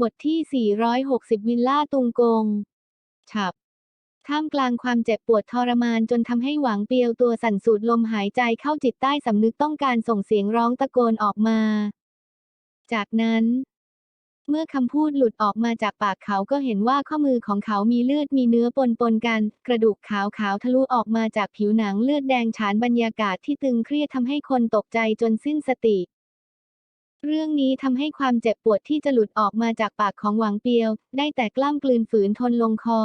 บทที่ 460 วิลล่าตุงกง ฉับ ท่ามกลางความเจ็บปวดทรมานจนทำให้หวังเปียวตัวสั่นสูดลมหายใจเข้าจิตใต้สำนึกต้องการส่งเสียงร้องตะโกนออกมา จากนั้น เมื่อคำพูดหลุดออกมาจากปากเขาก็เห็นว่าข้อมือของเขามีเลือดมีเนื้อปนปนกัน กระดูกขาวขาวทะลุออกมาจากผิวหนังเลือดแดงฉานบรรยากาศที่ตึงเครียดทำให้คนตกใจจนสิ้นสติ เรื่องนี้ทำให้ความเจ็บปวดที่จะหลุดออกมาจากปากของหวังเปียว ได้แต่กล้ามกลืนฝืนทนลงคอ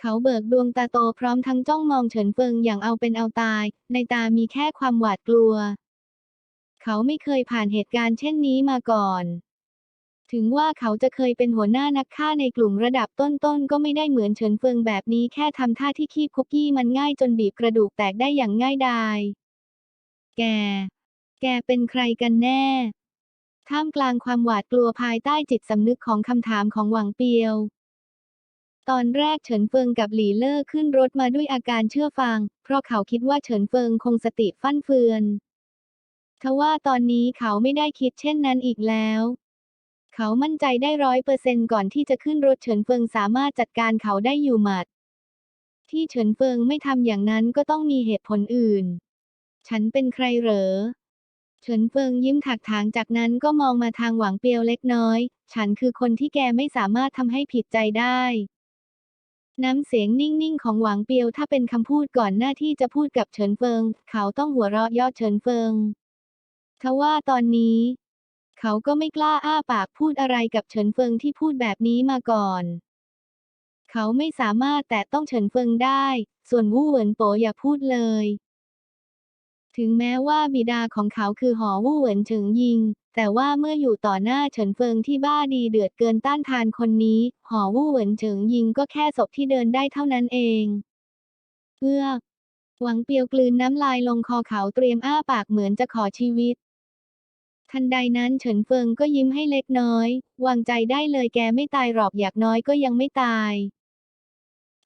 เขาเบิกดวงตาโตพร้อมทั้งจ้องมองเฉินเฟิงอย่างเอาเป็นเอาตาย ในตามีแค่ความหวาดกลัว เขาไม่เคยผ่านเหตุการณ์เช่นนี้มาก่อน ถึงว่าเขาจะเคยเป็นหัวหน้านักฆ่าในกลุ่มระดับต้นๆ ก็ไม่ได้เหมือนเฉินเฟิงแบบนี้แค่ทำท่าที่คีบคุกกี้มันง่ายจนบีบกระดูกแตกได้อย่างง่ายดาย แก แกเป็นใครกันแน่ ท่ามกลางความหวาดกลัวภายใต้จิตสำนึกของคำถามของหวังเปียว ตอนแรกเฉินเฟิงกับหลี่เล่อขึ้นรถมาด้วยอาการเชื่อฟัง เพราะเขาคิดว่าเฉินเฟิงคงสติฟั่นเฟือนทว่าตอนนี้เขาไม่ได้คิดเช่นนั้นอีกแล้ว เขามั่นใจได้ร้อยเปอร์เซนก่อนที่จะขึ้นรถเฉินเฟิงสามารถจัดการเขาได้อยู่หมัด ที่เฉินเฟิงไม่ทำอย่างนั้นก็ต้องมีเหตุผลอื่น ฉันเป็นใครเหรอ เฉินเฟิงยิ้มถักถางจากนั้นก็มองมาทางหวังเปียวเล็กน้อย ฉันคือคนที่แกไม่สามารถทำให้ผิดใจได้ น้ำเสียงนิ่งๆของหวังเปียวถ้าเป็นคำพูดก่อนหน้าที่จะพูดกับเฉินเฟิง เขาต้องหัวเราะยอดเฉินเฟิงทว่าตอนนี้ เขาก็ไม่กล้าอ้าปากพูดอะไรกับเฉินเฟิงที่พูดแบบนี้มาก่อน เขาไม่สามารถแตะต้องเฉินเฟิงได้ ส่วนวู่เหวินโปอย่าพูดเลย ถึงแม้ว่าบิดาของเขาคือหอวู่เหวินเฉิงยิง แต่ว่าเมื่ออยู่ต่อหน้าเฉินเฟิงที่บ้าดีเดือดเกินต้านทานคนนี้ หอวู่เหวินเฉิงยิงก็แค่ศพที่เดินได้เท่านั้นเองเพื่อหวังเปียวกลืนน้ำลายลงคอเขาเตรียมอ้าปากเหมือนจะขอชีวิต ทันใดนั้นเฉินเฟิงก็ยิ้มให้เล็กน้อย วางใจได้เลยแกไม่ตายหรอกอยากน้อยก็ยังไม่ตาย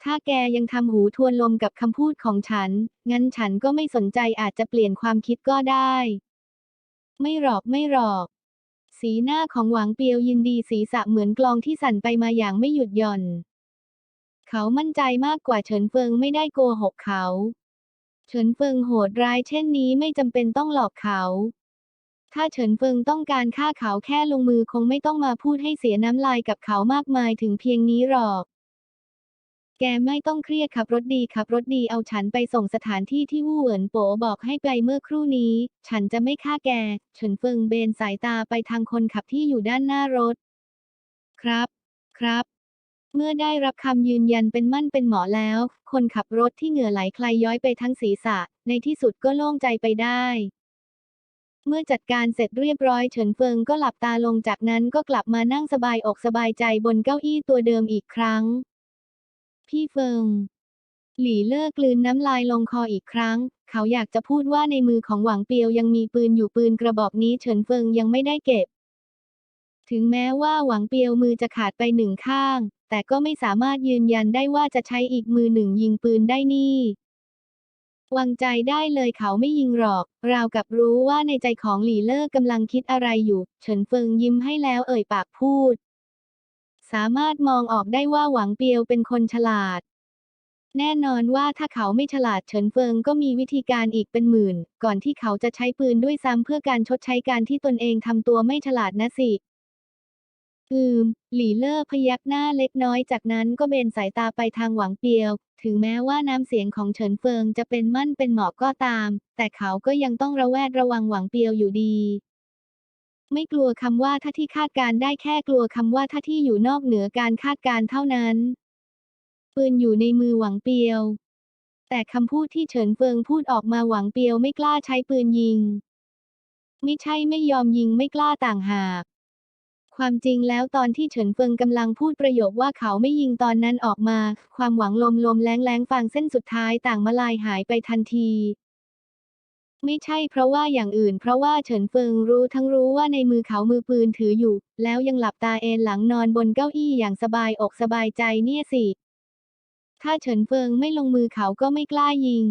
ถ้าแกยังทำหูทวนลมกับคำพูดของฉัน งั้นฉันก็ไม่สนใจอาจจะเปลี่ยนความคิดก็ได้ ไม่หรอกไม่หรอก สีหน้าของหวังเปียวยินดีศีรษะเหมือนกลองที่สั่นไปมาอย่างไม่หยุดหย่อน เขามั่นใจมากกว่าเฉินเฟิงไม่ได้โกหกเขา เฉินเฟิงโหดร้ายเช่นนี้ไม่จำเป็นต้องหลอกเขา ถ้าเฉินเฟิงต้องการฆ่าเขาแค่ลงมือคงไม่ต้องมาพูดให้เสียน้ำลายกับเขามากมายถึงเพียงนี้หรอก แกไม่ต้องเครียดขับรถดีขับรถดีเอาฉันไปส่งสถานที่ที่วู่เหวินโปบอกให้ไปเมื่อครู่นี้ ฉันจะไม่ฆ่าแกเฉินเฟิงเบนสายตาไปทางคนขับที่อยู่ด้านหน้ารถ ครับ ครับ เมื่อได้รับคำยืนยันเป็นมั่นเป็นหมอแล้ว คนขับรถที่เหงื่อไหลคลายย้อยไปทั้งศีรษะ ในที่สุดก็โล่งใจไปได้เมื่อจัดการเสร็จเรียบร้อยเฉินเฟิงก็หลับตาลงจากนั้นก็กลับมานั่งสบายอกสบายใจบนเก้าอี้ตัวเดิมอีกครั้ง พี่เฟิง หลี่เลิกกลืนน้ำลายลงคออีกครั้ง เขาอยากจะพูดว่าในมือของหวังเปียวยังมีปืนอยู่ปืนกระบอกนี้เฉินเฟิงยังไม่ได้เก็บ ถึงแม้ว่าหวังเปียวมือจะขาดไปหนึ่งข้าง แต่ก็ไม่สามารถยืนยันได้ว่าจะใช้อีกมือหนึ่งยิงปืนได้นี่วางใจได้เลยเขาไม่ยิงหรอก ราวกับรู้ว่าในใจของหลี่เลิกกำลังคิดอะไรอยู่ เฉินเฟิงยิ้มให้แล้วเอ่ยปากพูด สามารถมองออกได้ว่าหวังเปียวเป็นคนฉลาด แน่นอนว่าถ้าเขาไม่ฉลาดเฉินเฟิงก็มีวิธีการอีกเป็นหมื่น ก่อนที่เขาจะใช้ปืนด้วยซ้ำเพื่อการชดใช้การที่ตนเองทำตัวไม่ฉลาดนะสิอืม หลี่เล่อพยักหน้าเล็กน้อยจากนั้นก็เบนสายตาไปทางหวังเปียว ถึงแม้ว่าน้ำเสียงของเฉินเฟิงจะเป็นมั่นเป็นเหมาะก็ตาม แต่เขาก็ยังต้องระแวดระวังหวังเปียวอยู่ดี ไม่กลัวคำว่าถ้าที่คาดการได้แค่กลัวคำว่าถ้าที่อยู่นอกเหนือการคาดการเท่านั้น ปืนอยู่ในมือหวังเปียว แต่คำพูดที่เฉินเฟิงพูดออกมาหวังเปียวไม่กล้าใช้ปืนยิง ไม่ใช่ไม่ยอมยิงไม่กล้าต่างหากความจริงแล้วตอนที่เฉินเฟิงกำลังพูดประโยคว่าเขาไม่ยิงตอนนั้นออกมา ความหวังลมลมแรงแรงฟางเส้นสุดท้ายต่างมาลายหายไปทันที ไม่ใช่เพราะว่าอย่างอื่น เพราะว่าเฉินเฟิงรู้ทั้งรู้ว่าในมือเขามือปืนถืออยู่ แล้วยังหลับตาเอนหลังนอนบนเก้าอี้อย่างสบายอกสบายใจเนี่ยสิ ถ้าเฉินเฟิงไม่ลงมือเขาก็ไม่กล้ายิง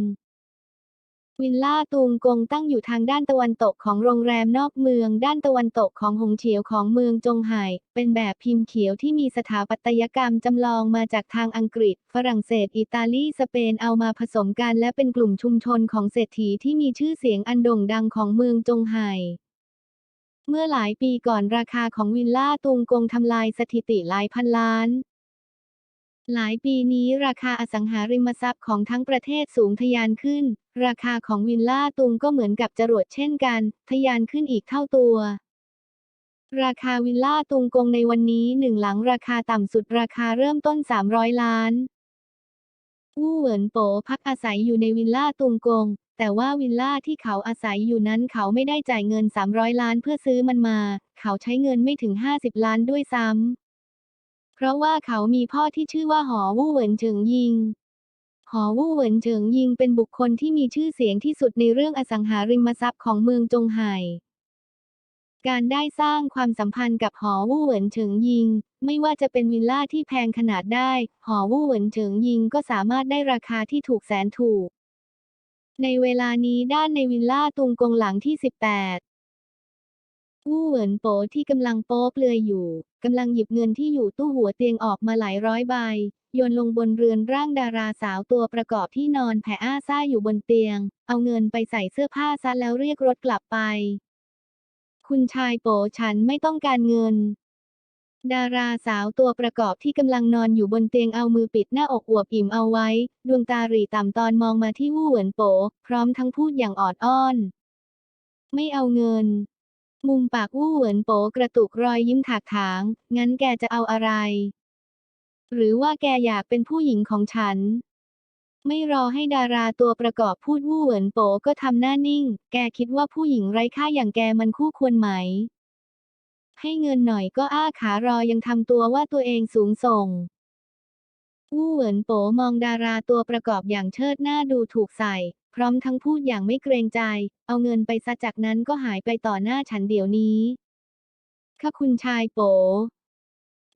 วิลล่าตุงกงตั้งอยู่ทางด้านตะวันตกของโรงแรมนอกเมือง ด้านตะวันตกของหงเฉียวของเมืองจงไห่ เป็นแบบพิมพ์เขียวที่มีสถาปัตยกรรมจำลองมาจากทางอังกฤษ ฝรั่งเศส อิตาลี สเปนเอามาผสมกันและเป็นกลุ่มชุมชนของเศรษฐีที่มีชื่อเสียงอันโด่งดังของเมืองจงไห่เมื่อหลายปีก่อนราคาของวิลล่าตุงกงทำลายสถิติหลายพันล้าน หลายปีนี้ราคาอสังหาริมทรัพย์ของทั้งประเทศสูงทะยานขึ้น ราคาของวิลล่าตุงก็เหมือนกับจรวดเช่นกัน ทะยานขึ้นอีกเท่าตัว ราคาวิลล่าตุงกงในวันนี้หนึ่งหลังราคาต่ำสุดราคาเริ่มต้น 300 ล้านวู่เหวินโปพักอาศัยอยู่ในวิลล่าตุงกง แต่ว่าวิลล่าที่เขาอาศัยอยู่นั้นเขาไม่ได้จ่ายเงิน 300 ล้านเพื่อซื้อมันมา เขาใช้เงินไม่ถึง 50 ล้านด้วยซ้ำ ราะว่าเขามีพ่อที่ชื่อว่าหอวู่เหวินเฉิงยิง หอวู่เหวินเฉิงยิงเป็นบุคคลที่มีชื่อเสียงที่สุดในเรื่องอสังหาริมทรัพย์ของเมืองจงไห่การได้สร้างความสัมพันธ์กับหอวู่เหวินเฉิงยิง ไม่ว่าจะเป็นวิลล่าที่แพงขนาดได้ หอวู่เหวินเฉิงยิงก็สามารถได้ราคาที่ถูกแสนถูก ในเวลานี้ด้านในวิลล่าตุงกงหลังที่ 18 วู่เหวินโปที่กำลังโป๊เปลือยอยู่ กำลังหยิบเงินที่อยู่ตู้หัวเตียงออกมาหลายร้อยใบโยนลงบนเรือนร่างดาราสาวตัวประกอบที่นอนแผ่อ้าซ่าอยู่บนเตียง เอาเงินไปใส่เสื้อผ้าซะแล้วเรียกรถกลับไป คุณชายโปฉันไม่ต้องการเงิน ดาราสาวตัวประกอบที่กำลังนอนอยู่บนเตียงเอามือปิดหน้าอกอวบอิ่มเอาไว้ ดวงตาหรี่ต่ำตอนมองมาที่วู่เหวินโป พร้อมทั้งพูดอย่างออดอ้อน ไม่เอาเงิน มุมปากวู่เหวินโปกระตุกรอยยิ้มถากถาง งั้นแกจะเอาอะไร หรือว่าแกอยากเป็นผู้หญิงของฉัน ไม่รอให้ดาราตัวประกอบพูดวู่เหวินโปก็ทำหน้านิ่ง แกคิดว่าผู้หญิงไร้ค่าอย่างแกมันคู่ควรไหม ให้เงินหน่อยก็อ้าขารอยังทำตัวว่าตัวเองสูงส่งวู่เหวินโปมองดาราตัวประกอบอย่างเชิดหน้าดูถูกใส่ พร้อมทั้งพูดอย่างไม่เกรงใจ เอาเงินไปซะจากนั้นก็หายไปต่อหน้าฉันเดี๋ยวนี้ข้าคุณชายโป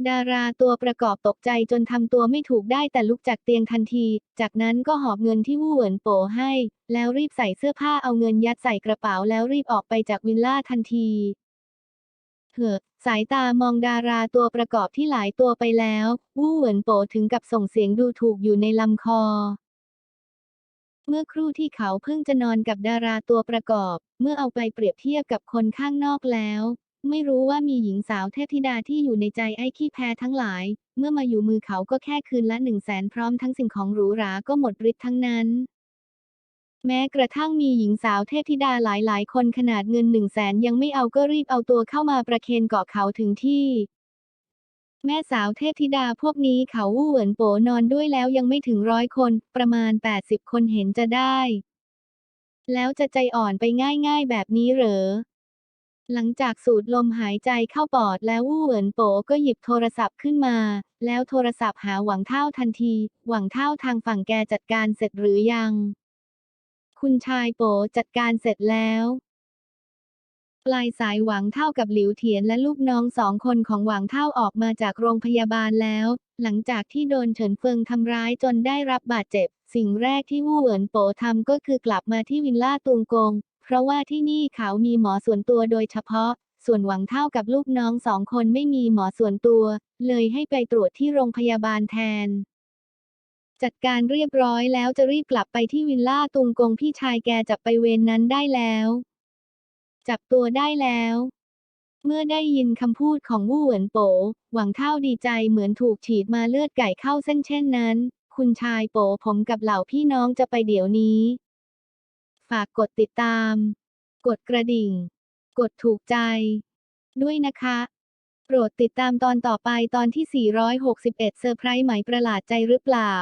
ดาราตัวประกอบตกใจจนทำตัวไม่ถูกได้แต่ลุกจากเตียงทันที จากนั้นก็หอบเงินที่วู่เหวินโปให้ แล้วรีบใส่เสื้อผ้าเอาเงินยัดใส่กระเป๋าแล้วรีบออกไปจากวิลล่าทันทีเหือะสายตามองดาราตัวประกอบที่หลายตัวไปแล้ว วู่เหวินโปถึงกับส่งเสียงดูถูกอยู่ในลำคอ เมื่อครู่ที่เขาเพิ่งจะนอนกับดาราตัวประกอบ เมื่อเอาไปเปรียบเทียบกับคนข้างนอกแล้ว ไม่รู้ว่ามีหญิงสาวเทพธิดาที่อยู่ในใจไอ้ขี้แพ้ทั้งหลาย เมื่อมาอยู่มือเขาก็แค่คืนละหนึ่งแสนพร้อมทั้งสิ่งของหรูหราก็หมดฤทธิ์ทั้งนั้นแม้กระทั่งมีหญิงสาวเทพธิดาหลายๆ คนขนาดเงินหนึ่งแสนยังไม่เอาก็รีบเอาตัวเข้ามาประเคนเกาะเขาถึงที่ แม่สาวเทพธิดาพวกนี้เขาวู่เหวินโปนอนด้วยแล้วยังไม่ถึงร้อยคน ประมาณ 80 คนเห็นจะได้ แล้วจะใจอ่อนไปง่ายๆแบบนี้เหรอ หลังจากสูดลมหายใจเข้าปอดแล้ววู่เหวินโปก็หยิบโทรศัพท์ขึ้นมา แล้วโทรศัพท์หาหวังเท่าทันที หวังเท่าทางฝั่งแกจัดการเสร็จหรือยัง คุณชายโปจัดการเสร็จแล้ว ปลายสายหวังเท่ากับหลิวเถียนและลูกน้องสองคนของหวังเท่าออกมาจากโรงพยาบาลแล้ว หลังจากที่โดนเฉินเฟิงทำร้ายจนได้รับบาดเจ็บ สิ่งแรกที่วู่เหวินโปทำก็คือกลับมาที่วิลล่าตุงกง เพราะว่าที่นี่เขามีหมอส่วนตัวโดยเฉพาะ ส่วนหวังเท่ากับลูกน้องสองคนไม่มีหมอส่วนตัว เลยให้ไปตรวจที่โรงพยาบาลแทน จัดการเรียบร้อยแล้วจะรีบกลับไปที่วิลล่าตุงกงพี่ชายแกจับไปเวรนนั้นได้แล้ว จับตัวได้แล้ว เมื่อได้ยินคำพูดของวู่เหวินโป หวังเท่าดีใจเหมือนถูกฉีดมาเลือดไก่เข้าเส้นเช่นนั้น คุณชายโปผมกับเหล่าพี่น้องจะไปเดี๋ยวนี้ ฝากกดติดตาม กดกระดิ่ง กดถูกใจ ด้วยนะคะ โปรดติดตามตอนต่อไปตอนที่ 461 เซอร์ไพรส์ไหมประหลาดใจหรือเปล่า